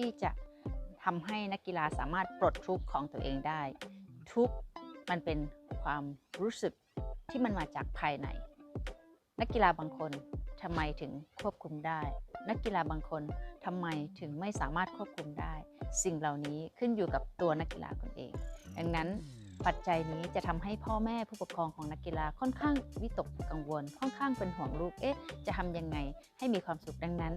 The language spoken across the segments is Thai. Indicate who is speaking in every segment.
Speaker 1: ที่จะทำให้นักกีฬาสามารถปลดทุกข์ของตัวเองได้ ทุกข์มันเป็นความรู้สึกที่มันมาจากภายใน นักกีฬาบางคนทำไมถึงควบคุมได้ นักกีฬาบางคนทำไมถึงไม่สามารถควบคุมได้ สิ่งเหล่านี้ขึ้นอยู่กับตัวนักกีฬาคนเอง ดังนั้น ปัจจัยนี้จะทำให้พ่อแม่ผู้ปกครองของนักกีฬาค่อนข้างวิตกกังวล ค่อนข้างเป็นห่วงลูก เอ๊ะ จะทำยังไงให้มีความสุขดังนั้น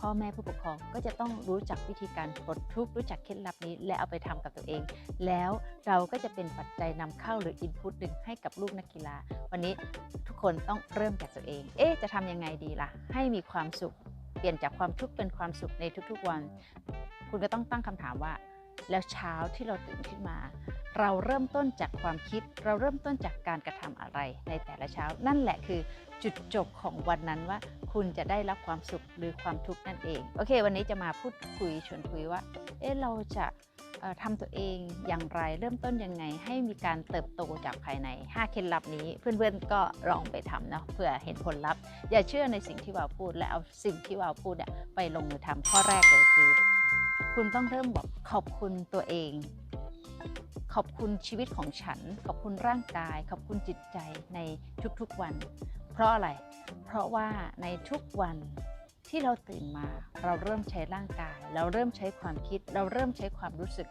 Speaker 1: พ่อแม่ผู้ปกครองก็จะต้องรู้จักวิธีการปลดทุกข์รู้จักเคล็ดลับนี้ และเอาไปทำกับตัวเอง แล้วเราก็จะเป็นปัจจัยนำเข้าหรืออินพุตหนึ่งให้กับลูกนักกีฬา วันนี้ทุกคนต้องเริ่มจากตัวเอง เอ๊ะ จะทำยังไงดีล่ะ ให้มีความสุข เปลี่ยนจากความทุกข์เป็นความสุขในทุกๆวัน คุณก็ต้องตั้งคำถามว่า แล้วเช้าที่เราตื่นขึ้นมา เราเริ่มต้นจากความคิด เราเริ่มต้นจากการกระทำอะไรในแต่ละเช้า นั่นแหละคือจุดจบของวันนั้นว่า คุณจะได้รับความสุขหรือความทุกข์นั่นเอง โอเค วันนี้จะมาพูดคุยชวนคุยว่า เอ๊ะเราจะเอ่อทำตัวเองอย่างไรเริ่มต้นยังไง ให้มีการเติบโตจากภายใน 5 เคล็ดลับนี้ เพื่อนๆก็ลองไปทำเนาะเพื่อเห็นผลลัพธ์ อย่าเชื่อในสิ่งที่วาวพูด และเอาสิ่งที่วาวพูดเนี่ยไปลงมือทำข้อแรกเลยคือ คุณต้องเริ่มบอกขอบคุณตัวเอง ขอบคุณชีวิตของฉัน ขอบคุณร่างกาย ขอบคุณจิตใจในทุกๆวัน เพราะอะไร เพราะว่าในทุกวันที่เราตื่นมาเราเริ่มใช้ร่างกาย เราเริ่มใช้ความคิด เราเริ่มใช้ความรู้สึก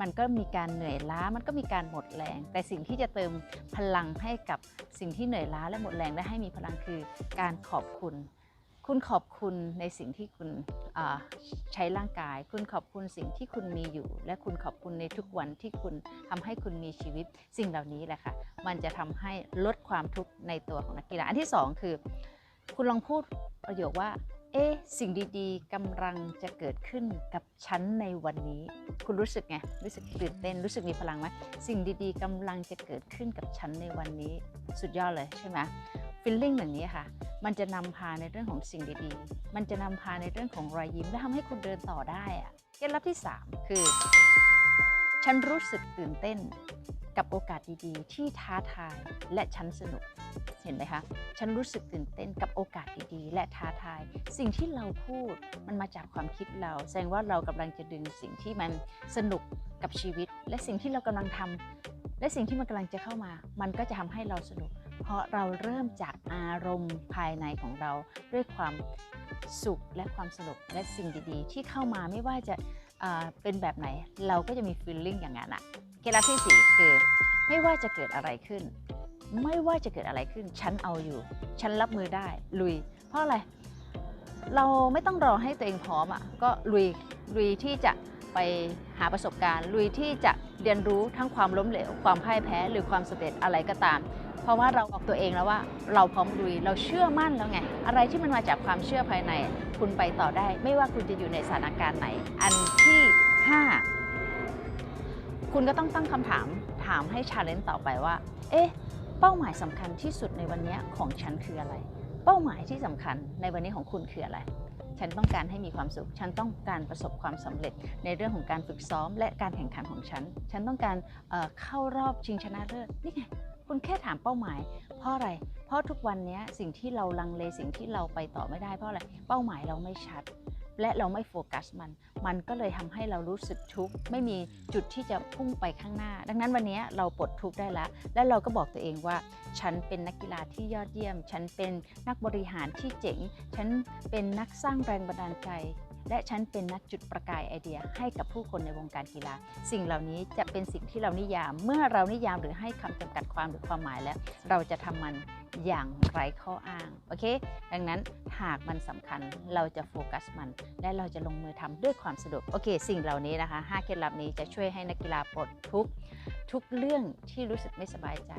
Speaker 1: มันก็มีการเหนื่อยล้ามันก็มีการหมดแรง แต่สิ่งที่จะเติมพลังให้กับสิ่งที่เหนื่อยล้าและหมดแรงและให้มีพลังคือการขอบคุณ คุณขอบคุณในสิ่งที่คุณใช้ร่างกาย คุณขอบคุณสิ่งที่คุณมีอยู่ และคุณขอบคุณในทุกวันที่คุณทำให้คุณมีชีวิต สิ่งเหล่านี้แหละค่ะ มันจะทำให้ลดความทุกข์ในตัวของนักกีฬา อันที่สองคือ คุณลองพูดประโยคว่า เอ๊สิ่งดีๆกำลังจะเกิดขึ้นกับฉันในวันนี้ คุณรู้สึกไง รู้สึกตื่นเต้น รู้สึกมีพลังไหมสิ่งดีๆกำลังจะเกิดขึ้นกับฉันในวันนี้ สุดยอดเลยใช่ไหมฟีลลิ่งแบบนี้ค่ะ มันจะนำพาในเรื่องของสิ่งดีๆ มันจะนำพาในเรื่องของรอยยิ้มและทำให้คุณเดินต่อได้อะเคล็ดลับที่ 3 คือ ฉันรู้สึกตื่นเต้นกับโอกาสดีๆ ที่ท้าทายและฉันสนุก เห็นไหมคะ ฉันรู้สึกตื่นเต้นกับโอกาสดีๆ และท้าทาย สิ่งที่เราพูดมันมาจากความคิดเรา แสดงว่าเรากำลังจะดึงสิ่งที่มันสนุกกับชีวิต และสิ่งที่เรากำลังทำ และสิ่งที่มันกำลังจะเข้ามา มันก็จะทำให้เราสนุก เพราะเราเริ่มจากอารมณ์ภายในของเรา ด้วยความสุขและความสนุกและสิ่งดีๆ ที่เข้ามาไม่ว่าจะเอ่อเป็นแบบไหน เราก็จะมีฟีลลิ่งอย่างนั้นอะเคล็ดลับที่สี่คือไม่ว่าจะเกิดอะไรขึ้น ไม่ว่าจะเกิดอะไรขึ้น ฉันเอาอยู่ ฉันรับมือได้ ลุย เพราะอะไร เราไม่ต้องรอให้ตัวเองพร้อมอะก็ลุยลุยที่จะไปหาประสบการณ์ ลุยที่จะเรียนรู้ทั้งความล้มเหลว ความพ่ายแพ้หรือความสำเร็จอะไรก็ตาม เพราะว่าเราบอกตัวเองแล้วว่าเราพร้อมลุยเราเชื่อมั่นแล้วไง อะไรที่มันมาจากความเชื่อภายใน คุณไปต่อได้ ไม่ว่าคุณจะอยู่ในสถานการณ์ไหน อันที่ห้าคุณก็ต้องตั้งคำถามถามให้ชาเลนจ์ต่อไปว่า เอ๊ะ เป้าหมายสำคัญที่สุดในวันนี้ของฉันคืออะไร เป้าหมายที่สำคัญในวันนี้ของคุณคืออะไร ฉันต้องการให้มีความสุข ฉันต้องการประสบความสำเร็จ ในเรื่องของการฝึกซ้อม และการแข่งขันของฉัน ฉันต้องการเเข้ารอบชิงชนะเลิศ นี่ไง คุณแค่ถามเป้าหมาย เพราะอะไร เพราะทุกวันนี้สิ่งที่เราลังเลสิ่งที่เราไปต่อไม่ได้เพราะอะไร เป้าหมายเราไม่ชัด และเราไม่โฟกัสมัน มันก็เลยทำให้เรารู้สึกทุกข์ไม่มีจุดที่จะพุ่งไปข้างหน้า ดังนั้นวันนี้เราปลดทุกข์ได้แล้วและเราก็บอกตัวเองว่า ฉันเป็นนักกีฬาที่ยอดเยี่ยม ฉันเป็นนักบริหารที่เจ๋ง ฉันเป็นนักสร้างแรงบันดาลใจ และฉันเป็นนักจุดประกายไอเดียให้กับผู้คนในวงการกีฬา สิ่งเหล่านี้จะเป็นสิ่งที่เรานิยาม เมื่อเรานิยามหรือให้คำจำกัดความหรือความหมายแล้ว เราจะทำมัน อย่างไร้ข้ออ้าง โอเค ดังนั้นหากมันสำคัญเราจะโฟกัสมัน และเราจะลงมือทำด้วยความสะดวก โอเค สิ่งเหล่านี้นะคะ5เคล็ดลับนี้จะช่วยให้นักกีฬาปลดทุกทุกเรื่องที่รู้สึกไม่สบายใจ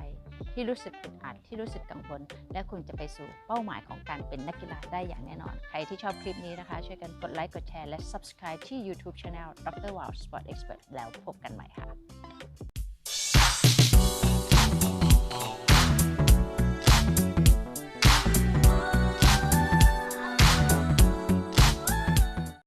Speaker 1: ที่รู้สึกอึดอัดที่รู้สึกกังวล และคุณจะไปสู่เป้าหมายของการเป็นนักกีฬาได้อย่างแน่นอน ใครที่ชอบคลิปนี้นะคะ ช่วยกันกดไลค์กดแชร์และ subscribe ที่ YouTube Channel Dr. Wow Sport Expert แล้วพบกันใหม่ค่ะ